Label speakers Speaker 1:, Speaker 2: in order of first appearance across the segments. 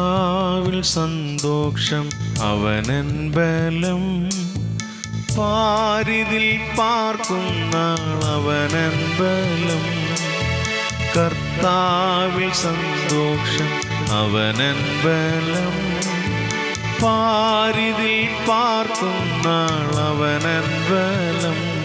Speaker 1: കർത്താവിൽ സന്തോഷം അവനൻ ബലം. പാരിതിൽ പാർക്കുന്ന അവനൻ ബലം. കർത്താവിൽ സന്തോഷം അവനൻ ബലം. പാരിതിൽ പാർക്കുന്ന അവനൻ ബലം.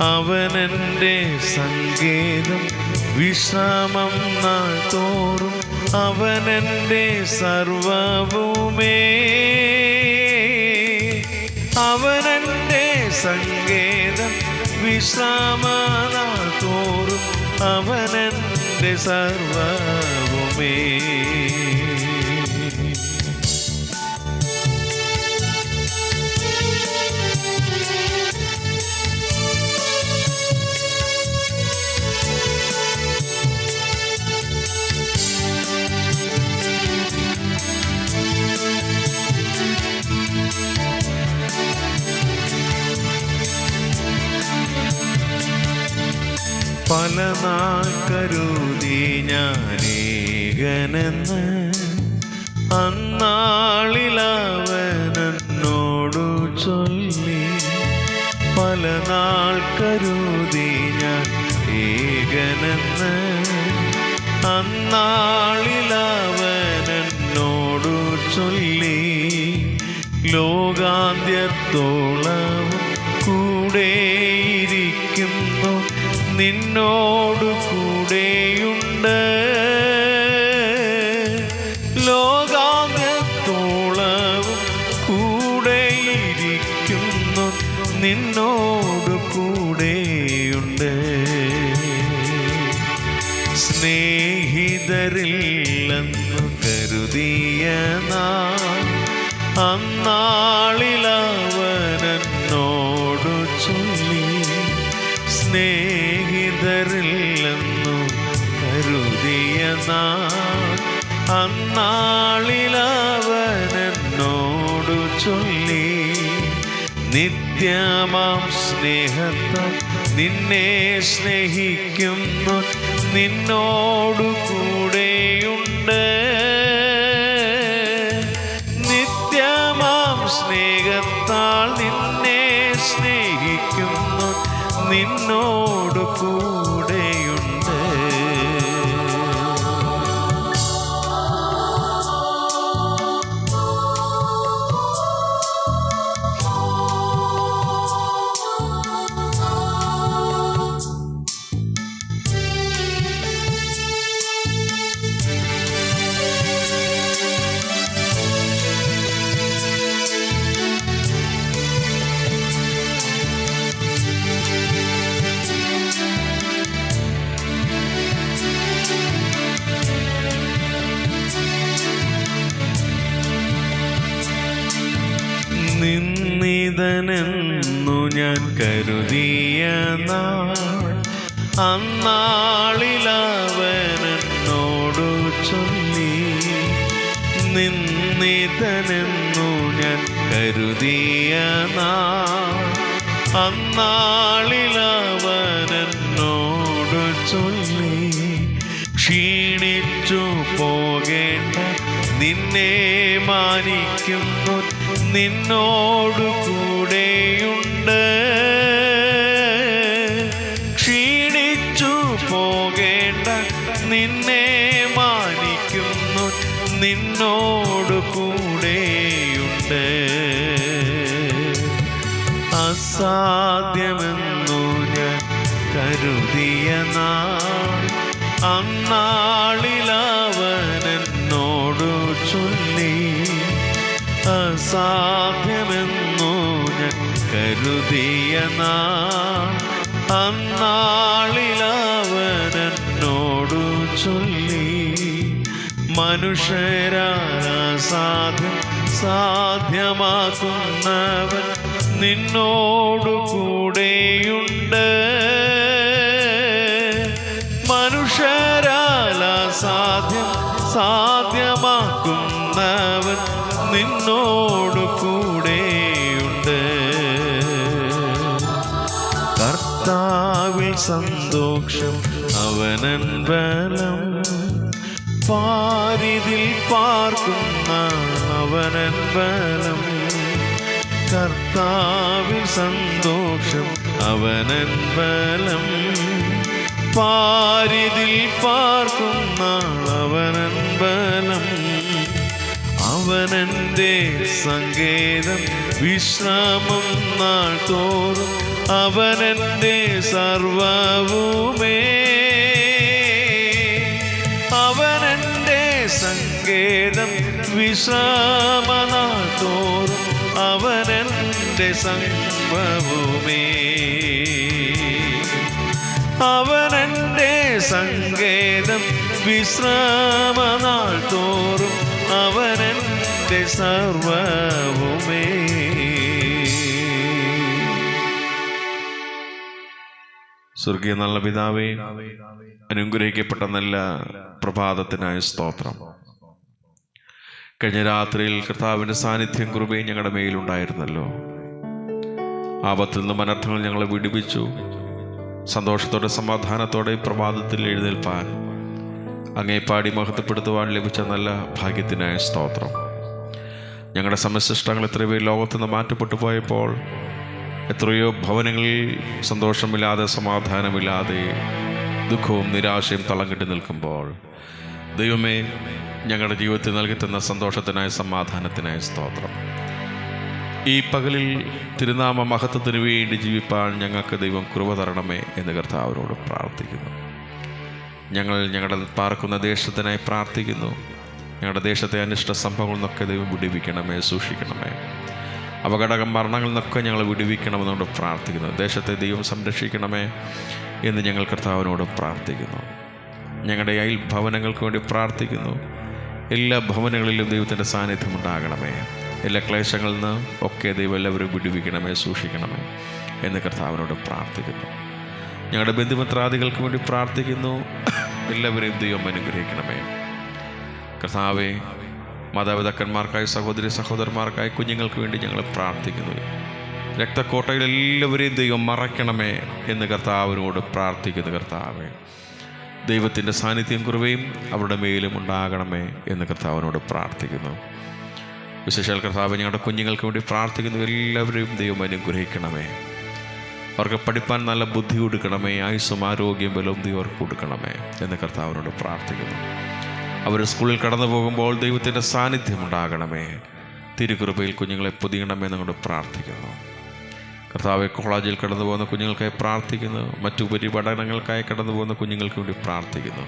Speaker 1: അവനെന്റെ സങ്കേതം വിശ്രാമം നാൾ തോറും അവനെന്റെ സർവവുമേ. അവനെന്റെ സങ്കേതം വിശ്രാമനാൾ തോറും സർവവുമേ. പല നാൾ ഞാനേകനെന്ന് അന്നാളിലവനെന്നോടു ചൊല്ലി പല നാൾ കരുതി ഞാൻ ഏകനെന്ന് അന്നാളിലവനെന്നോടു ചൊല്ലി ലോകാന്ത്യത്തോളം നിന്നോടു കൂടെയുണ്ട്. ലോകാംഗത്തോളവും കൂടെയിരിക്കുന്നു. നിന്നോടു കൂടെയുണ്ട്. സ്നേഹിതരില്ലെന്നു കരുതിയ നാ അന്നാളിലവനോടു ചൊല്ലി സ്നേഹിതരില്ലെന്നു കരുതിയ നാ അന്നാളിലവനോടു ചൊല്ലി നിത്യമാം സ്നേഹത്ത നിന്നെ സ്നേഹിക്കുന്നു നിന്നോടു കൂടെയുണ്ട് നിന്നിതനെന്നു ഞാൻ കരുതിയ നാൾ അന്നാളിലവനോടു ചൊല്ലി നിന്നിതനെന്നു ഞാൻ കരുതിയ നാൾ ചൊല്ലി ക്ഷീണിച്ചു പോകേണ്ട നിന്നെ മാനിക്കുന്നു നിന്നോടു നിന്നെ മാനിക്കുന്നു നിന്നോട് കൂടെയുണ്ട്. അസാധ്യമെന്നു ഞാൻ കരുതിയ നാൾ അന്നാളിലവനോടു ചൊല്ലി. അസാധ്യമെന്നു ഞാൻ കരുതിയ നാൾ അന്നാളിലവനോടു ചൊല്ലി മനുഷ്യരാസാധ്യം സാധ്യമാക്കുന്നവൻ നിന്നോടു കൂടെയുണ്ട് മനുഷ്യരാലാസാധ്യം സാധ്യമാക്കുന്നവൻ നിന്നോടു പാരിതിൽ പാർക്കുന്ന അവനൻ ബലം. കർത്താവിൽ സന്തോഷം അവനൻ ബലം. പാരിതിൽ പാർക്കുന്ന അവനൻ ബലം. അവനെന്റെ സങ്കേതം വിശ്രാമം നാൾ തോറും അവനെന്റെ സർവവുമേ. സങ്കേതം വിശ്രാമനാൾ തോറും അവനെന്റെ സംഭവമേ അവനെന്റെ സങ്കേതം വിശ്രാമനാൾ തോറും അവനെന്റെ സർവവുമേ. സ്വർഗീയ നല്ല പിതാവേ. അനുഗ്രഹിക്കപ്പെട്ട നല്ല പ്രഭാതത്തിനായ സ്തോത്രം. കഴിഞ്ഞ രാത്രിയിൽ കർത്താവിന്റെ സാന്നിധ്യം കുറുപേ ഞങ്ങളുടെ മേലുണ്ടായിരുന്നല്ലോ. ആപത്തിൽ നിന്നും അനർത്ഥങ്ങൾ ഞങ്ങളെ വിടുവിച്ചു. സന്തോഷത്തോടെ സമാധാനത്തോടെ പ്രഭാതത്തിൽ എഴുന്നേൽപ്പാൻ അങ്ങേ പാടി മഹത്വപ്പെടുത്തുവാൻ ലഭിച്ച നല്ല ഭാഗ്യത്തിനായ സ്തോത്രം. ഞങ്ങളുടെ സമശിഷ്ടങ്ങൾ എത്രയോ പേര് ലോകത്തു നിന്ന് മാറ്റപ്പെട്ടു പോയപ്പോൾ എത്രയോ ഭവനങ്ങളിൽ സന്തോഷമില്ലാതെ സമാധാനമില്ലാതെ ദുഃഖവും നിരാശയും തളം കെട്ടി നിൽക്കുമ്പോൾ ദൈവമേ ഞങ്ങളുടെ ജീവിതത്തിൽ നൽകി തന്ന സന്തോഷത്തിനായ സമാധാനത്തിനായ സ്തോത്രം. ഈ പകലിൽ തിരുനാമ മഹത്വത്തിന് വേണ്ടി ജീവിപ്പാൻ ഞങ്ങൾക്ക് ദൈവം കൃപ തരണമേ എന്ന് കർത്താവിനോട് പ്രാർത്ഥിക്കുന്നു. ഞങ്ങൾ ഞങ്ങളുടെ പാർക്കുന്ന ദേശത്തിനായി പ്രാർത്ഥിക്കുന്നു. ഞങ്ങളുടെ ദേശത്തെ അനിഷ്ട സംഭവങ്ങളിൽ നിന്നൊക്കെ ദൈവം വിടിവിക്കണമേ സൂക്ഷിക്കണമേ. അപകട മരണങ്ങളിൽ നിന്നൊക്കെ ഞങ്ങൾ വിടിവിക്കണമെന്നോട് പ്രാർത്ഥിക്കുന്നു. ദേശത്തെ ദൈവം സംരക്ഷിക്കണമേ എന്ന് ഞങ്ങൾ കർത്താവിനോട് പ്രാർത്ഥിക്കുന്നു. ഞങ്ങളുടെ അയൽ ഭവനങ്ങൾക്ക് വേണ്ടി പ്രാർത്ഥിക്കുന്നു. എല്ലാ ഭവനങ്ങളിലും ദൈവത്തിന്റെ സാന്നിധ്യം ഉണ്ടാകണമേ. എല്ലാ ക്ലേശങ്ങളിൽ നിന്ന് ഒക്കെ ദൈവം എല്ലാവരും വിടുവിക്കണമേ സൂക്ഷിക്കണമേ എന്ന് കർത്താവിനോട് പ്രാർത്ഥിക്കുന്നു. ഞങ്ങളുടെ ബന്ധുമിത്രാദികൾക്ക് വേണ്ടി പ്രാർത്ഥിക്കുന്നു. എല്ലാവരെയും ദൈവം അനുഗ്രഹിക്കണമേ. കർത്താവെ മാതാപിതാക്കന്മാർക്കായി സഹോദരി സഹോദരന്മാർക്കായി കുഞ്ഞുങ്ങൾക്ക് വേണ്ടി ഞങ്ങൾ പ്രാർത്ഥിക്കുന്നു. രക്തക്കോട്ടയിൽ എല്ലാവരെയും ദൈവം മറയ്ക്കണമേ എന്ന് കർത്താവിനോട് പ്രാർത്ഥിക്കുന്നു കർത്താവെ. ദൈവത്തിന്റെ സാന്നിധ്യം കുറവേയും അവരുടെ മേലും ഉണ്ടാകണമേ എന്ന് കർത്താവിനോട് പ്രാർത്ഥിക്കുന്നു. വിശേഷാൽ കർത്താവ് ഞങ്ങളുടെ കുഞ്ഞുങ്ങൾക്ക് വേണ്ടി പ്രാർത്ഥിക്കുന്നു. എല്ലാവരെയും ദൈവം അനുഗ്രഹിക്കണമേ. അവർക്ക് പഠിപ്പാൻ നല്ല ബുദ്ധി കൊടുക്കണമേ. ആയുസ്സും ആരോഗ്യം ബലവും ദൈവം അവർക്ക് കൊടുക്കണമേ എന്ന് കർത്താവിനോട് പ്രാർത്ഥിക്കുന്നു. അവർ സ്കൂളിൽ കടന്നു പോകുമ്പോൾ ദൈവത്തിന്റെ സാന്നിധ്യം ഉണ്ടാകണമേ. തിരുകൃപയിൽ കുഞ്ഞുങ്ങളെ പൊതിയണമേ എന്നുകൊണ്ട് പ്രാർത്ഥിക്കുന്നു. കർത്താവെ കോളേജിൽ കടന്നു പോകുന്ന കുഞ്ഞുങ്ങൾക്കായി പ്രാർത്ഥിക്കുന്നു. മറ്റു പരിപഠനങ്ങൾക്കായി കടന്നു പോകുന്ന കുഞ്ഞുങ്ങൾക്ക് വേണ്ടി പ്രാർത്ഥിക്കുന്നു.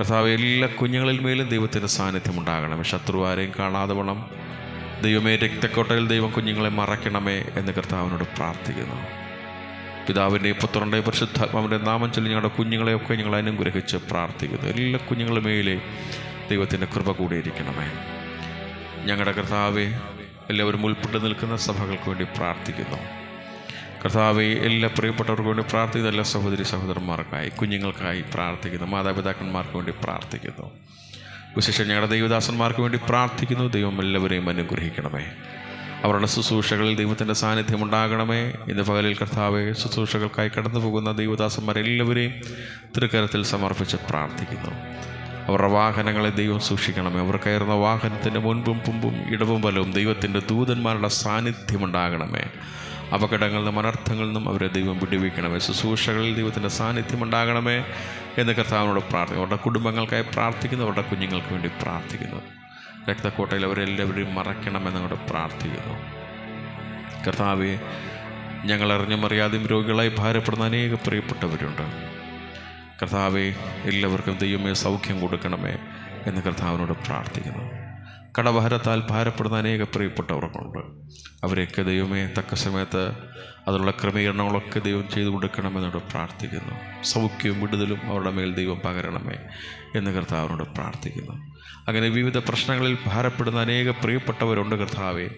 Speaker 1: കർത്താവ് എല്ലാ കുഞ്ഞുങ്ങളിൽ മേലും ദൈവത്തിന്റെ സാന്നിധ്യം ഉണ്ടാകണം ശത്രു ആരെയും കാണാതെ വേണം. ദൈവമേ രക്തക്കോട്ടയിൽ ദൈവം കുഞ്ഞുങ്ങളെ മറയ്ക്കണമേ എന്ന് കർത്താവിനോട് പ്രാർത്ഥിക്കുന്നു. പിതാവിന്റെ പുത്രന്റെ പരിശുദ്ധാത്മാവിന്റെ നാമം ചൊല്ലി ഞങ്ങളുടെ കുഞ്ഞുങ്ങളെയൊക്കെ ഞങ്ങൾ അനുഗ്രഹിച്ച് പ്രാർത്ഥിക്കുന്നു. എല്ലാ കുഞ്ഞുങ്ങളുടെ മേലെ ദൈവത്തിന്റെ കൃപ കൂടിയിരിക്കണമേ. ഞങ്ങളുടെ കർത്താവെ എല്ലാവരും ഉൾപ്പെട്ട് നിൽക്കുന്ന സഭകൾക്ക് വേണ്ടി പ്രാർത്ഥിക്കുന്നു. കർത്താവെ എല്ലാ പ്രിയപ്പെട്ടവർക്ക് വേണ്ടി പ്രാർത്ഥിക്കുന്ന. സഹോദരി സഹോദരന്മാർക്കായി കുഞ്ഞുങ്ങൾക്കായി പ്രാർത്ഥിക്കുന്നു. മാതാപിതാക്കന്മാർക്ക് വേണ്ടി പ്രാർത്ഥിക്കുന്നു. വിശേഷം ഞങ്ങളുടെ ദൈവദാസന്മാർക്ക് വേണ്ടി പ്രാർത്ഥിക്കുന്നു. ദൈവം എല്ലാവരെയും അനുഗ്രഹിക്കണമേ. അവരുടെ ശുശ്രൂഷകളിൽ ദൈവത്തിന്റെ സാന്നിധ്യം ഉണ്ടാകണമേ. ഇന്ന് പകലിൽ കർത്താവെ ശുശ്രൂഷകൾക്കായി കടന്നു പോകുന്ന ദൈവദാസന്മാരെല്ലാവരെയും തൃക്കരത്തിൽ സമർപ്പിച്ച് പ്രാർത്ഥിക്കുന്നു. അവരുടെ വാഹനങ്ങളെ ദൈവം സൂക്ഷിക്കണമേ. അവർ കയറുന്ന വാഹനത്തിന്റെ മുൻപും പുമ്പും ഇടവും വലവും ദൈവത്തിന്റെ ദൂതന്മാരുടെ സാന്നിധ്യം ഉണ്ടാകണമേ. അപകടങ്ങളിൽ നിന്നും അനർത്ഥങ്ങളിൽ നിന്നും അവരെ ദൈവം വിടുവിക്കണമേ. ശുശ്രൂഷകളിൽ ദൈവത്തിന്റെ സാന്നിധ്യം ഉണ്ടാകണമേ എന്ന് കർത്താവിനോട് പ്രാർത്ഥിക്കുന്നു. അവരുടെ കുടുംബങ്ങൾക്കായി പ്രാർത്ഥിക്കുന്നു. അവരുടെ കുഞ്ഞുങ്ങൾക്ക് വേണ്ടി പ്രാർത്ഥിക്കുന്നു. രക്തക്കോട്ടയിൽ അവരെല്ലാവരെയും മറയ്ക്കണമെന്നങ്ങോട്ട് പ്രാർത്ഥിക്കുന്നു. കർത്താവെ ഞങ്ങൾ അറിഞ്ഞും രോഗികളായി ഭാരപ്പെടുന്ന അനേക പ്രിയപ്പെട്ടവരുണ്ട്. കർത്താവെ എല്ലാവർക്കും ദൈവമേ സൗഖ്യം കൊടുക്കണമേ എന്ന് കർത്താവിനോട് പ്രാർത്ഥിക്കുന്നു. കടഭാരത്താൽ ഭാരപ്പെടുന്ന അനേക പ്രിയപ്പെട്ടവർക്കുണ്ട്. അവരെയൊക്കെ ദൈവമേ തക്ക സമയത്ത് അതിനുള്ള ക്രമീകരണങ്ങളൊക്കെ ദൈവം ചെയ്തു കൊടുക്കണമെന്നോട് പ്രാർത്ഥിക്കുന്നു. സൗഖ്യവും വിടുതലും അവരുടെ മേൽ ദൈവം പകരണമേ എന്ന് കർത്താവിനോട് പ്രാർത്ഥിക്കുന്നു. അങ്ങനെ വിവിധ പ്രശ്നങ്ങളിൽ ഭാരപ്പെടുന്ന അനേക പ്രിയപ്പെട്ടവരുണ്ട് കർത്താവെ.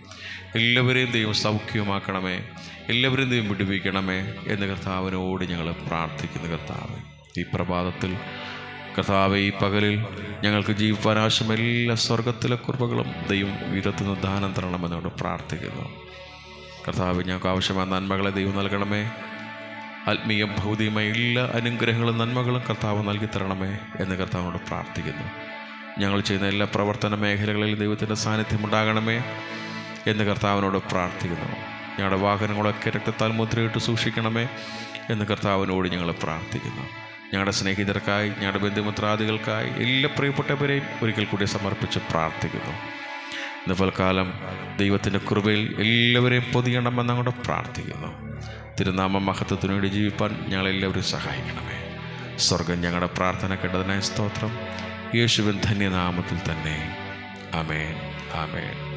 Speaker 1: എല്ലാവരെയും ദൈവം സൗഖ്യമാക്കണമേ എല്ലാവരെയും ദൈവം വിടുവിക്കണമേ എന്ന് കർത്താവിനോട് ഞങ്ങൾ പ്രാർത്ഥിക്കുന്നു കർത്താവ്. ഈ പ്രഭാതത്തിൽ കർത്താവെ ഈ പകലിൽ ഞങ്ങൾക്ക് ജീവിപ്പാൻ ആവശ്യം എല്ലാ സ്വർഗത്തിലെ കുറവുകളും ദൈവം ഉയരത്തുനിന്ന് ദാനം തരണമെന്നോട് പ്രാർത്ഥിക്കുന്നു. കർത്താവ് ഞങ്ങൾക്ക് ആവശ്യമായ നന്മകളെ ദൈവം നൽകണമേ. ആത്മീയ ഭൗതികമായ എല്ലാ അനുഗ്രഹങ്ങളും നന്മകളും കർത്താവ് നൽകി തരണമേ എന്ന് കർത്താവിനോട് പ്രാർത്ഥിക്കുന്നു. ഞങ്ങൾ ചെയ്യുന്ന എല്ലാ പ്രവർത്തന മേഖലകളിലും ദൈവത്തിന്റെ സാന്നിധ്യം ഉണ്ടാകണമേ എന്ന് കർത്താവിനോട് പ്രാർത്ഥിക്കുന്നു. ഞങ്ങളുടെ വാഹനങ്ങളൊക്കെ രക്തത്താൽ മുദ്രയിട്ട് സൂക്ഷിക്കണമേ എന്ന് കർത്താവിനോട് ഞങ്ങൾ പ്രാർത്ഥിക്കുന്നു. ഞങ്ങളുടെ സ്നേഹിതർക്കായി ഞങ്ങളുടെ ബന്ധുമിത്രാദികൾക്കായി എല്ലാ പ്രിയപ്പെട്ടവരെയും ഒരിക്കൽ കൂടി സമർപ്പിച്ച് പ്രാർത്ഥിക്കുന്നു. ഇന്ന് കാലം ദൈവത്തിന്റെ കൃപയിൽ എല്ലാവരെയും പൊതിയണമെന്ന് അങ്ങോട്ട് പ്രാർത്ഥിക്കുന്നു. തിരുനാമ മഹത്വത്തിനു വേണ്ടി ജീവിപ്പാൻ ഞങ്ങളെല്ലാവരും സഹായിക്കണമേ. സ്വർഗം ഞങ്ങളുടെ പ്രാർത്ഥന കേട്ടതിനായ സ്തോത്രം. യേശുവിൻ ധന്യനാമത്തിൽ തന്നെ. അമേൻ ആമേൻ.